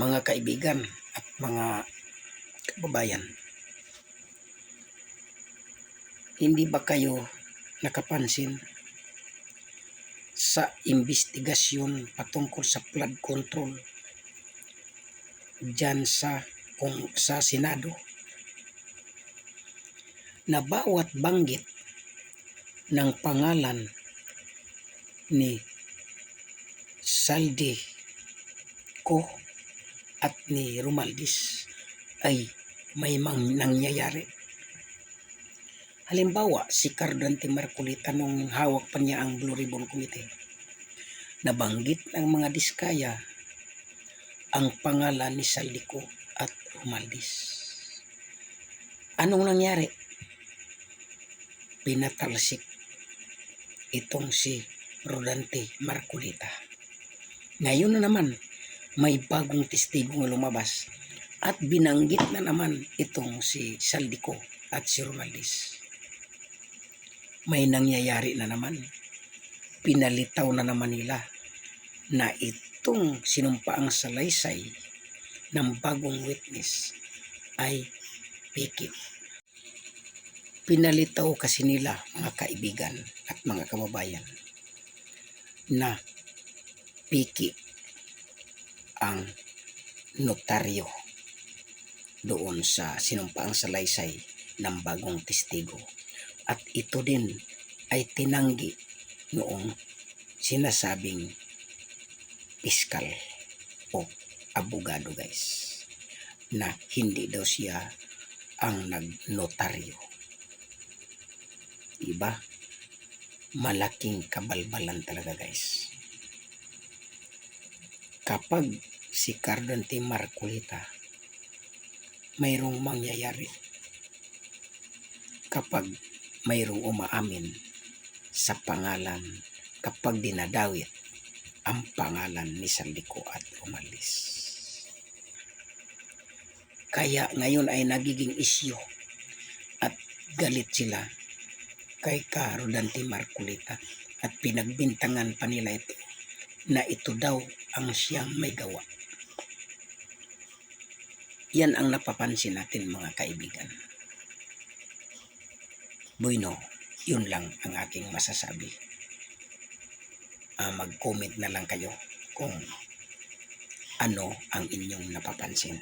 mga kaibigan at mga kababayan, hindi ba kayo nakapansin sa investigasyon patungkol sa flood control dyan sa, kung, sa Senado? Na bawat banggit ng pangalan ni Saldi ko at ni Romaldis ay may mang nangyayari. Halimbawa, si Cardante Marcolita nung hawak pa niya ang Blue Ribbon Committee. Nabanggit ng mga diskaya ang pangalan ni Saldico at Romaldis. Anong nangyari? Pinatalsik itong si Rodante Marcolita. Ngayon na naman, may bagong testigong lumabas at binanggit na naman itong si Saldico at si Romaldis. May nangyayari na naman. Pinalitaw na naman nila na itong sinumpaang salaysay ng bagong witness ay pikit. Pinalitaw kasi nila mga kaibigan at mga kababayan na piki ang notaryo doon sa sinumpaang salaysay ng bagong testigo. At ito din ay tinanggi noong sinasabing piskal o abogado guys na hindi daw siya ang nagnotaryo. Diba? Malaking kabalbalan talaga guys. Kapag si Cardante Marcolita mayroong mangyayari kapag mayroong umaamin sa pangalan kapag dinadawit ang pangalan ni Saldico at Umalis. Kaya ngayon ay nagiging isyo at galit sila kay Carodante Marcolita at pinagbintangan pa nila ito na ito daw ang siyang may gawa. Yan ang napapansin natin mga kaibigan. Bueno, yun lang ang aking masasabi. Ah, mag-comment na lang kayo kung ano ang inyong napapansin.